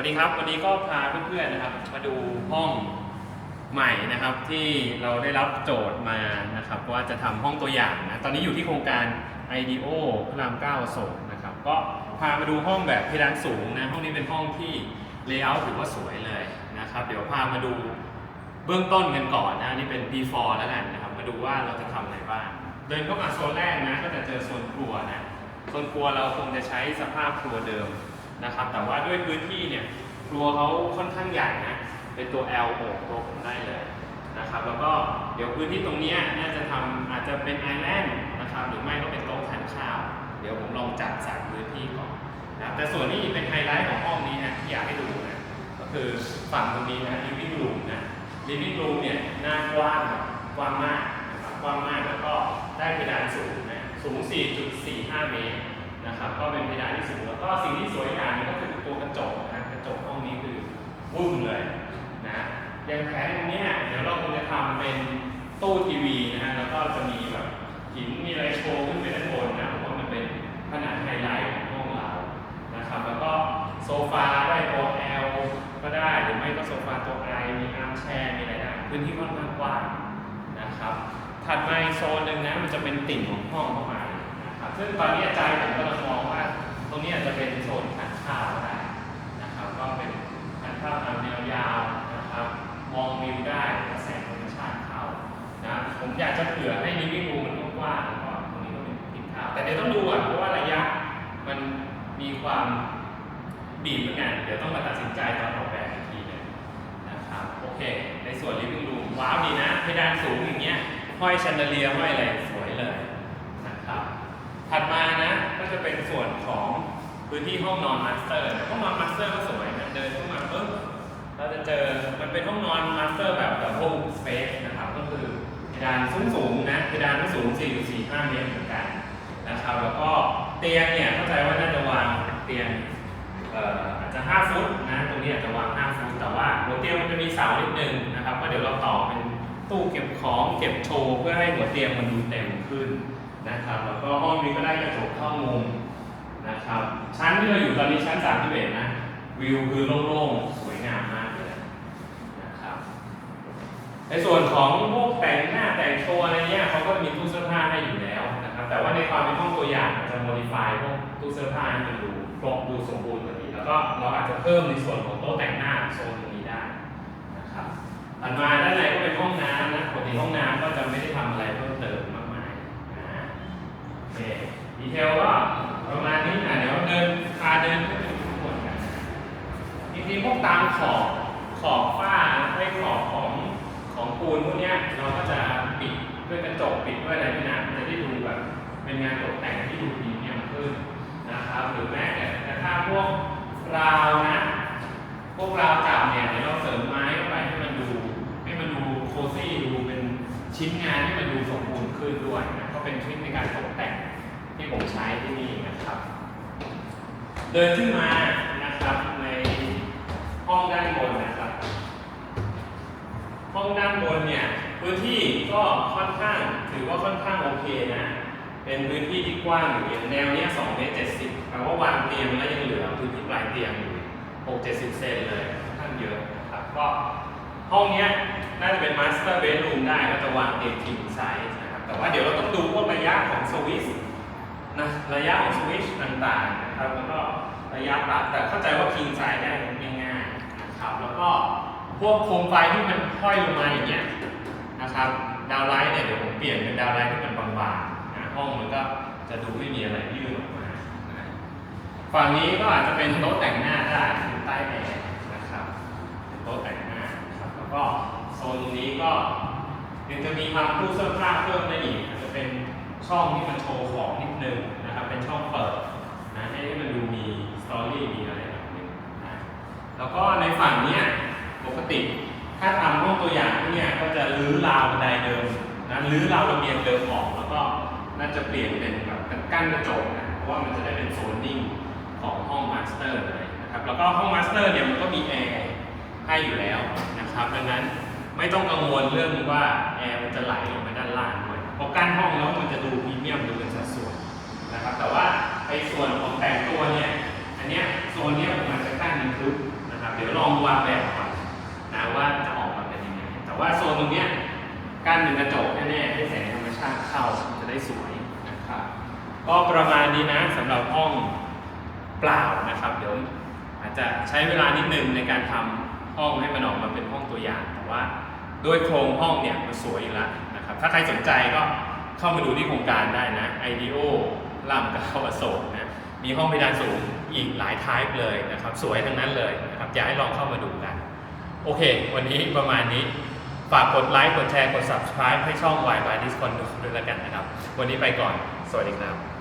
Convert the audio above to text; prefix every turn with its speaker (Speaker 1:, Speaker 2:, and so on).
Speaker 1: วัสดีครับวันนี้ก็พาเพื่อนๆนะครับ มาดูห้องใหม่นะครับ ที่เราได้รับโจทย์มานะครับ ว่าจะทำห้องตัวอย่างนะตอนนี้อยู่ที่โครงการ IDO พระรามเก้าอโศกนะครับ ก็พามาดูห้องแบบเพดานสูงนะห้องนี้เป็นห้องที่เลเยอร์ถือว่าสวยเลยนะครับ เดี๋ยวพามาดูเบื้องต้นกันก่อนนะนนี่เป็น before แล้วกันนะครับ มาดูว่าเราจะทำอะไรบ้างเดินเข้ามาโซนแรกนะก็จะเจอโซนครัวนะโซนครัวเราคงจะใช้สภาพครัวเดิม นะครับ แต่ว่าด้วยพื้นที่เนี่ยครัวเขาค่อนข้างใหญ่นะ เป็นตัว L โอบตัวผมได้เลยนะครับ แล้วก็เดี๋ยวพื้นที่ตรงนี้น่าจะทำอาจจะเป็นไอแลนด์นะครับ หรือไม่ก็เป็นโต๊ะทานข้าว เดี๋ยวผมลองจัดสรรพื้นที่ก่อนนะครับแต่ส่วนนี้เป็นไฮไลท์ของห้องนี้นะที่อยากให้ดูนะก็คือฝั่งตรงนี้นะ living room นะ living room เนี่ยหน้ากว้างแบบกว้างมากนะครับกว้างมากแล้วก็ได้เพดานสูงนะสูง 4.45 เมตร นะครับก็เป็นเพดานที่สูงแล้วก็สิ่งที่สวยงามนี่ก็คือตัวกระจกนะกระจกห้องนี้คือวุ้มเลยนะอย่างแผนตรงนี้เดี๋ยวเราคงจะทำเป็นตู้ทีวีนะฮะแล้วก็จะมีแบบหินมีอะไรโชว์ขึ้นไปด้านบนนะผมว่ามันเป็นผนังไฮไลท์ของห้องเรานะครับแล้วก็โซฟาได้ตัว L ก็ได้หรือไม่ก็โซฟาตัว I มีอาร์มแชร์มีอะไรได้พื้นที่ค่อนข้างกว้างนะครับถัดมาโซนหนึ่งนะมันจะเป็นติ่งของห้องเข้ามานะครับซึ่งตอนนี้อาจารย์ ข้าวได้นะครับ ก็เป็นทานข้าวตามแนวยาวนะครับ มองวิวได้กระแสธรรมชาติเข้านะผมอยากจะเผื่อให้นิมิตรูมันกว้างๆแล้วก็ตรงนี้ก็เป็นติดข้าวแต่เดี๋ยวต้องดูอะเพราะว่าระยะมันมีความบีบเหมือนกันเดี๋ยวต้องมาตัดสินใจตอนออกแบบอีกทีนึงนะครับโอเค ในส่วน living room ว้าวดีนะเพดานสูงอย่างเงี้ยห้อยแชนเดเลียห้อยอะไรสวยเลยนะครับ ถัดมานะก็จะเป็นส่วนของ พื้นที่ห้องนอนมาสเตอร์ ห้องนอนมาสเตอร์ก็สวยนะเดินเข้ามาปุ๊บเราจะเจอมันเป็นห้องนอนมาสเตอร์แบบดับเบิลสเปซนะครับก็คือเพดานสูงสูงนะเพดานก็สูง 4.45 เมตรเหมือนกันนะครับแล้วก็เตียงเนี่ยเข้าใจว่าน่าจะวางเตียงเอ่ออาจจะ 5 ฟุตนะตรงนี้อาจจะวาง 5 ฟุต แต่ว่าหัวเตียงมันจะมีเสานิดนึงนะครับก็เดี๋ยวเราต่อเป็นตู้เก็บของเก็บโชว์เพื่อให้หัวเตียงมันดูเต็มขึ้นนะครับแล้วก็ห้องนี้ก็ได้กระจกเข้ามุม นะครับ ชั้นที่เราอยู่ตอนนี้ชั้น3 1นะ วิวคือโล่งๆ สวยงามมากเลยนะครับ ในส่วนของพวกแต่งหน้าแต่งตัวอะไรเงี้ยเขาก็มีตู้เสื้อผ้าให้อยู่แล้วนะครับ แต่ว่าในความเป็นห้องตัวอย่างอาจจะโมดิฟายพวกตู้เสื้อผ้าให้มันดูครบดูสมบูรณ์กว่านี้แล้วก็เราอาจจะเพิ่มในส่วนของโต๊ะแต่งหน้าโซนตรงนี้ได้นะครับถัดมาด้านในก็เป็นห้องน้ำนะปกติห้องน้ำก็จะไม่ได้ทำอะไรเพิ่มเติมมากมายนะโอเคดีเทลก็ ประมาณนี้อะเดี๋ยวเดินพาเดินขึ้นไปดูข้างบนกันจริงๆพวกตามขอบขอบฝ้าไอ้ขอบของของปูนพวกเนี้ยเราก็จะปิดด้วยกระจกปิดด้วยอะไรด้วยนะมันจะได้ดูแบบเป็นงานตกแต่งที่ดูพรีเมียมขึ้นนะครับหรือแม้แต่กระทั่งพวกราวนะ พวกราวจับเนี่ยเดี๋ยวเราเสริมไม้เข้าไปให้มันดู ให้มันดูโคซี่ดูเป็นชิ้นงานที่มันดูสมบูรณ์ขึ้นด้วยนะก็เป็นทริคในการตกแต่ง ที่ผมใช้ที่นี่นะครับ เดินขึ้นมานะครับในห้องด้านบนนะครับ ห้องด้านบนเนี่ยพื้นที่ก็ค่อนข้างถือว่าค่อนข้างโอเคนะเป็นพื้นที่ที่กว้างอยู่างแนวเนี้ย2เมตร70แปลว่าวางเตียงแล้วยังเหลือพื้นที่ปลายเตียงอยู่6 70 เซนเลยค่อนข้างเยอะนะครับก็ห้องเนี้ยน่าจะเป็นมาสเตอร์เบดรูมได้ก็จะวางเตียง king size นะครับแต่ว่าเดี๋ยวเราต้องดูพวกระยะของสวิตช์ นะระยะของสวิชต่างๆนะครับแล้วก็ระยะปรับแต่เข้าใจว่า king size ได้ง่ายๆนะครับแล้วก็พวกโคมไฟที่มันห้อยลงมาอย่างเงี้ยนะครับดาวไลท์เนี่ยเดี๋ยวผมเปลี่ยนเป็นดาวไลท์ที่มันบางๆนะห้องมันก็จะดูไม่มีอะไรยื่นออกมาฝั่งนี้ก็อาจจะเป็นโต๊ะแต่งหน้าได้อยู่ใต้แอร์นะครับโต๊ะแต่งหน้าครับแล้วก็โซนตรงนี้ก็ยังจะมีทำตู้เสื้อผ้าเพิ่มได้อีกอาจจะเป็นช่องที่มันโชว์ของนิดนึง เป็นช่องเปิดนะให้มันดูมีสตอรี่มีอะไรแบบนึงนะแล้วก็ในฝั่งเนี้ยปกติถ้าทำห้องตัวอย่างเนี่ยก็จะรื้อราวบันไดเดิมนะรื้อราวระเบียงเดิมออกแล้วก็น่าจะเปลี่ยนเป็นแบบกั้นกระจกนะเพราะว่ามันจะได้เป็นโซนนิ่งของห้องมาสเตอร์เลยนะครับแล้วก็ห้องมาสเตอร์เนี่ยมันก็มีแอร์ให้อยู่แล้วนะครับดังนั้นไม่ต้องกังวลเรื่องว่าแอร์มันจะไหลลงไปด้านล่างด้วยพอกั้นห้องแล้วมันจะดูพรีเมียมดูเป็นสัดส่วน นะครับ แต่ว่าไอ้ส่วนของแต่งตัวเนี่ยอันเนี้ยโซนเนี้ยผมอาจจะตั้งอินคลูดนะครับ เดี๋ยวลองวางแบบก่อนนะว่าจะออกมาเป็นยังไง แต่ว่าโซนตรงเนี้ยกั้นหนึ่งกระจกแน่ๆให้แสงธรรมชาติเข้าจะได้สวยนะครับ ก็ประมาณนี้นะสำหรับห้องเปล่านะครับ เดี๋ยวอาจจะใช้เวลานิดนึงในการทำห้องให้มันออกมาเป็นห้องตัวอย่าง แต่ว่าด้วยโครงห้องเนี่ยมันสวยอยู่แล้วนะครับ ถ้าใครสนใจก็เข้ามาดูที่โครงการได้นะ IDEO ลำกับอโศกนะมีห้องเพดานสูงอีกหลายทายเลยนะครับ สวยทั้งนั้นเลยนะครับอยากให้ลองเข้ามาดูกัน โอเค วันนี้ประมาณนี้ ฝากกดไลค์ กดแชร์ กด subscribe ให้ช่อง Y by Discon ด้วยแล้วกันนะครับ วันนี้ไปก่อน สวัสดีครับ